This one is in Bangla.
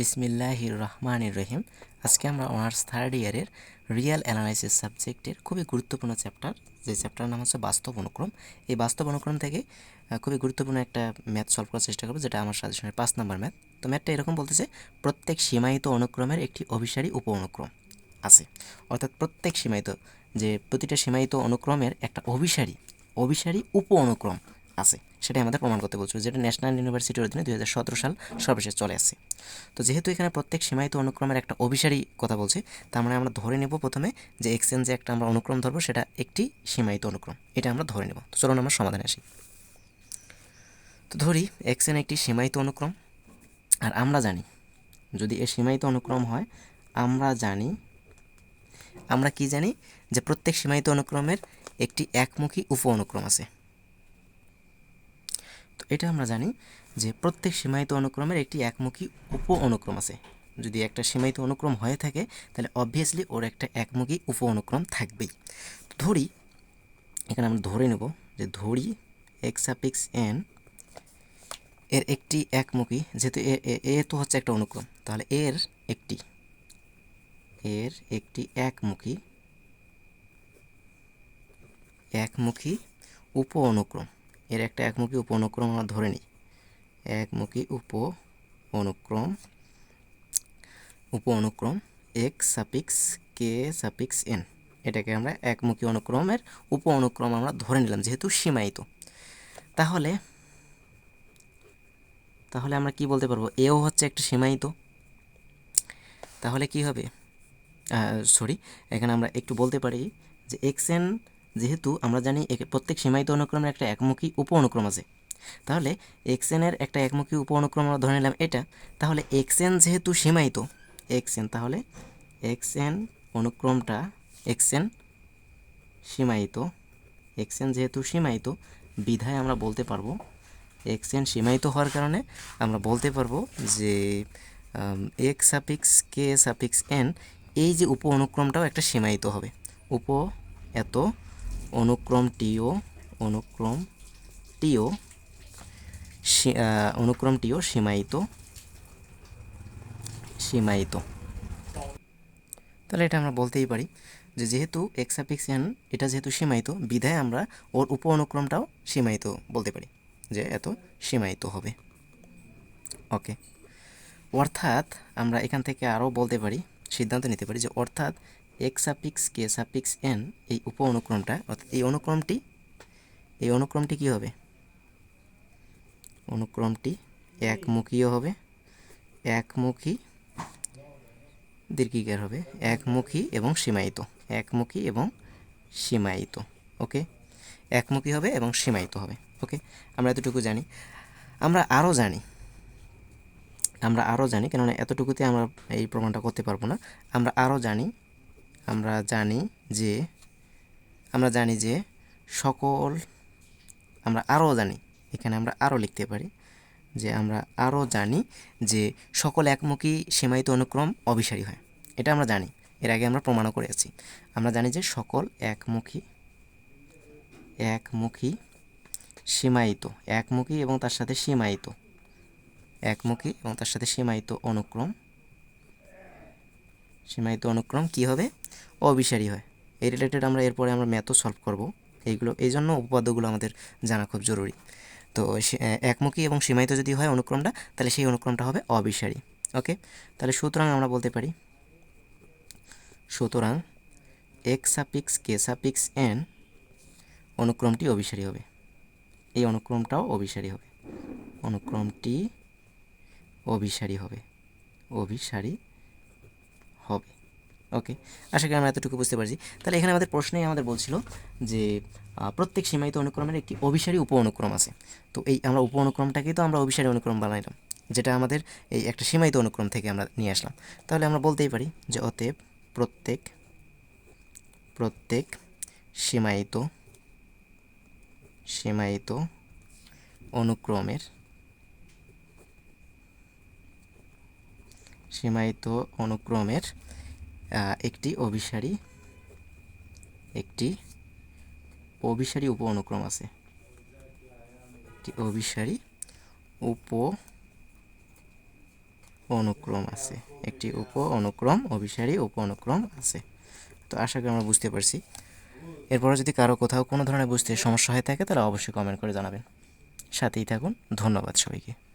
বিসমিল্লাহির রহমানির রহিম আজকে আমরা অনার্স থার্ড ইয়ারের রিয়াল অ্যানালাইসিস সাবজেক্টের খুবই গুরুত্বপূর্ণ চ্যাপ্টার যে চ্যাপ্টার নাম হচ্ছে বাস্তব অনুক্রম। এই বাস্তব অনুক্রম থেকে খুবই গুরুত্বপূর্ণ একটা ম্যাথ সলভ করার চেষ্টা করব, যেটা আমার সাজেশনের পাঁচ নম্বর ম্যাথ তো ম্যাথটা এরকম বলতেছে, প্রত্যেক সীমায়িত অনুক্রমের একটি অভিসারী উপ অনুক্রম আছে। অর্থাৎ প্রত্যেক সীমায়িত, যে প্রতিটা সীমায়িত অনুক্রমের একটা অভিসারী অভিসারী উপ অনুক্রম। আছে, সেটাই আমাদের প্রমাণ করতে বলছিল, যেটা ন্যাশনাল ইউনিভার্সিটির অধীনে দু হাজার সতেরো সাল সর্বশেষ চলে আসছে। তো যেহেতু এখানে প্রত্যেক সীমায়িত অনুক্রমের একটা অভিসারী কথা বলছে, তার মানে আমরা ধরে নেব প্রথমে যে এক্সেন যে একটা আমরা অনুক্রম ধরবো, সেটা একটি সীমায়িত অনুক্রম, এটা আমরা ধরে নেব। তো চলুন আমরা সমাধানে আসি। তো ধরি এক্সেন একটি সীমায়িত অনুক্রম, আর আমরা জানি, যদি এ সীমায়িত অনুক্রম হয়, আমরা জানি, আমরা কি জানি যে প্রত্যেক সীমায়িত অনুক্রমের একটি একমুখী উপ অনুক্রম আছে। তো এটা আমরা জানি যে প্রত্যেক সীমায়িত অনুক্রমের একটি একমুখী উপ অনুক্রম আছে। যদি একটা সীমায়িত অনুক্রম হয়ে থাকে, তাহলে অবভিয়াসলি ওর একটা একমুখী উপ অনুক্রম থাকবেই ধরি, এখানে আমরা ধরে নেব যে ধরি এক্স সাপিক্স এন এর একটি একমুখী, যেহেতু এ তো হচ্ছে একটা অনুক্রম, তাহলে এর একটি এর একটি একমুখী একমুখী উপ অনুক্রম এর একটা একমুখী উপ অনুক্রম আমরা ধরে নিই। একমুখী উপ অনুক্রম উপ অনুক্রম এক্স সাপিক্স কে সাপিক্স এন এটাকে আমরা একমুখী অনুক্রমের উপ অনুক্রম আমরা ধরে নিলাম যেহেতু সীমায়িত। তাহলে তাহলে আমরা কি বলতে পারব? এও হচ্ছে একটা সীমায়িত। তাহলে কি হবে? সরি এখানে আমরা একটু বলতে পারি যে এক্সএন যেহেতু আমরা জানি প্রত্যেক সীমায়িত অনুক্রমের একটা একমুখী উপ অনুক্রম আছে। তাহলে এক্সএনের একটা একমুখী উপ অনুক্রম আমরা ধরে নিলাম এটা। তাহলে এক্সএন যেহেতু সীমায়িত এক্সএন তাহলে এক্সএন অনুক্রমটা এক্সএন সীমায়িত এক্সএন যেহেতু সীমায়িত, বিধায় আমরা বলতে পারব এক্সএন সীমায়িত হওয়ার কারণে আমরা বলতে পারব যে এক্স সাপিক্স কে সাপিক্স এন এই যে উপ অনুক্রমটাও একটা সীমায়িত হবে। উপ এত অনুক্রমটিও অনুক্রমটিও অনুক্রমটিও সীমায়িত সীমায়িত। তাহলে এটা আমরা বলতেই পারি যে যেহেতু এক্সাপিক্স এন, এটা যেহেতু সীমায়িত, বিধায় আমরা ওর উপ অনুক্রমটাও সীমায়িত বলতে পারি যে এত সীমায়িত হবে। ওকে। অর্থাৎ আমরা এখান থেকে আরও বলতে পারি, সিদ্ধান্ত নিতে পারি যে অর্থাৎ এক্স সাপিক্স কে সাপিক্স এন এই উপ অনুক্রমটা, অর্থাৎ এই অনুক্রমটি এই অনুক্রমটি কী হবে? অনুক্রমটি একমুখীও হবে, একমুখী দীর্ঘিকার হবে, একমুখী এবং সীমায়িত, একমুখী এবং সীমায়িত ওকে একমুখী হবে এবং সীমায়িত হবে ওকে আমরা এতটুকু জানি। আমরা আরও জানি, আমরা আরও জানি, কেননা এতটুকুতে আমরা এই প্রমাণটা করতে পারব না। আমরা আরও জানি আমরা জানি যে, আমরা জানি যে সকল, আমরা আরও জানি, এখানে আমরা আরও লিখতে পারি যে আমরা আরও জানি যে সকল একমুখী সীমায়িত অনুক্রম অভিসারী হয়। এটা আমরা জানি, এর আগে আমরা প্রমাণও করে আছি। আমরা জানি যে সকল একমুখী একমুখী সীমায়িত, একমুখী এবং তার সাথে সীমায়িত, একমুখী এবং তার সাথে সীমায়িত অনুক্রম সীমায়িত অনুক্রম কি হবে? অভিসারী হয়। এই রিলেটেড আমরা এরপরে আমরা ম্যাথও সলভ করব। এইগুলো এই জন্য উপপাদ্যগুলো আমাদের জানা খুব জরুরি। তো একমুখী এবং সীমায়িত যদি হয় অনুক্রমটা, তাহলে সেই অনুক্রমটা হবে অবিসারী। ওকে তাহলে সুতরাং আমরা বলতে পারি, সুতরাং এক্স সাপিক্স কে সাপিক্স এন অনুক্রমটি অভিসারী হবে। এই অনুক্রমটাও অভিসারী হবে। অনুক্রমটি অভিসারী হবে। অভিসারী হবে। ওকে আশা করি আমরা এতটুকু বুঝতে পারছি। তাহলে এখানে আমাদের প্রশ্নেই আমাদের বলছিল যে প্রত্যেক সীমায়িত অনুক্রমের একটি অভিসারী উপ অনুক্রম আছে। তো এই আমরা উপ অনুক্রমটাকেই তো আমরা অভিসারী অনুক্রম বানাইলাম, যেটা আমাদের এই একটা সীমায়িত অনুক্রম থেকে আমরা নিয়ে আসলাম। তাহলে আমরা বলতেই পারি যে, অতএব প্রত্যেক প্রত্যেক সীমায়িত সীমায়িত অনুক্রমের সীমায়িত অনুক্রমের একটি অভিসারী একটি অভিসারী উপ অনুক্রম আছে। একটি অভিসারী উপ অনুক্রম আছে। একটি উপ অনুক্রম, অভিসারী উপ অনুক্রম আছে। তো আশা করি আমরা বুঝতে পারছি। এরপরে যদি কারও কোথাও কোনো ধরনের বুঝতে সমস্যা হয়ে থাকে, তাহলে অবশ্যই কমেন্ট করে জানাবেন। সাথেই থাকুন। ধন্যবাদ সবাইকে।